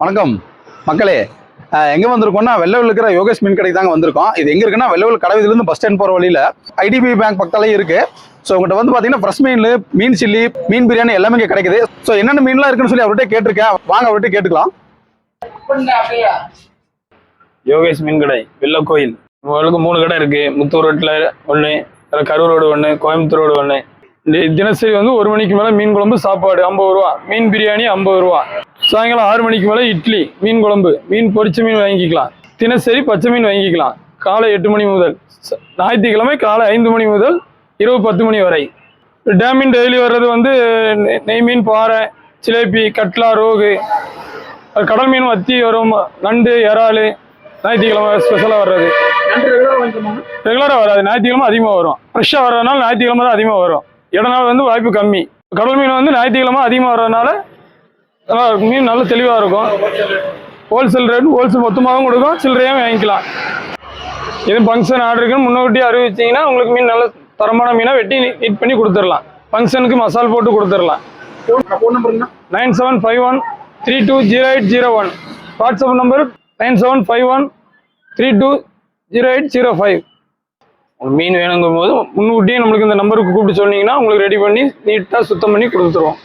வணக்கம். மக்களே அஹ் எங்க வந்திருக்கோம்னா வெள்ளவில் இருக்கிற யோகேஷ் மீன் கடைக்கு தாங்க வந்திருக்கோம். இது எங்க இருக்குன்னா வெள்ளவில் கடவுதுலேருந்து பஸ் ஸ்டாண்ட் போற வழியில ஐடிபி பேங்க் பக்கத்தாலே இருக்கு. ஸோ உங்கள்கிட்ட வந்து பார்த்தீங்கன்னா ஃப்ரெஷ் மீன் மீன் சில்லி மீன் பிரியாணி எல்லாமே இங்கே கிடைக்குது. ஸோ என்னென்ன மீன்லாம் இருக்குன்னு சொல்லி அவர்கிட்ட கேட்டிருக்கேன். வாங்க அவர்கிட்ட கேட்டுக்கலாம். யோகேஷ் மீன் கடை வெள்ள கோயில். உங்களுக்கு மூணு கடை இருக்கு. முத்தூர் ரோட்டில் ஒன்று கரூர் ரோடு ஒன்று கோயம்புத்தூர் ரோடு ஒன்று தினசரி வந்து ஒரு மணிக்கு மேலே மீன் குழம்பு சாப்பாடு ஐம்பது ரூபா மீன் பிரியாணி ஐம்பது ரூபா. சாயங்காலம் ஆறு மணிக்கு மேலே இட்லி மீன் குழம்பு மீன் பொரிச்ச மீன் வாங்கிக்கலாம். தினசரி பச்சை மீன் வாங்கிக்கலாம். காலை எட்டு மணி முதல் ஞாயிற்றுக்கிழமை காலை ஐந்து மணி முதல் இரவு பத்து மணி வரை. டேம் மீன் டெய்லி வர்றது வந்து நெ- நெய் மீன் பாறை சிலேபி கட்லா ரோகு. கடல் மீன் வத்தி வரும் நண்டு இறால் ஞாயிற்றுக்கிழமை ஸ்பெஷலாக வர்றது. ரெகுலராக வராது ஞாயிற்றுக்கிழமை அதிகமாக வரும். ஃப்ரெஷ்ஷாக வர்றதுனால ஞாயிற்றுக்கிழமை தான் அதிகமாக வரும். இடநாள் வந்து வாய்ப்பு கம்மி. கடல் மீன் வந்து ஞாயிற்றுக்கிழமை அதிகமாக வர்றதுனால மீன் நல்ல தெளிவாக இருக்கும். ஹோல்சேல் ரேட் ஹோல்சேல் மொத்தமாகவும் கொடுக்கும். சில்லறையாகவும் வாங்கிக்கலாம். இது ஃபங்க்ஷன் ஆர்டருக்கு முன்னோட்டி அறிவிச்சிங்கன்னா உங்களுக்கு மீன் நல்ல தரமான மீனை வெட்டி நீட் பண்ணி கொடுத்துடலாம். ஃபங்க்ஷனுக்கு மசால் போட்டு கொடுத்துடலாம். Nine seven five one three two zero eight zero one WhatsApp number nine seven five one three two zero eight zero five மீன் வேணுங்கும் போது முன்கூட்டியே நம்மளுக்கு இந்த நம்பருக்கு கூப்பிட்டு சொன்னீங்கன்னா உங்களுக்கு ரெடி பண்ணி நீட்டாக சுத்தம் பண்ணி கொடுத்துருவோம்.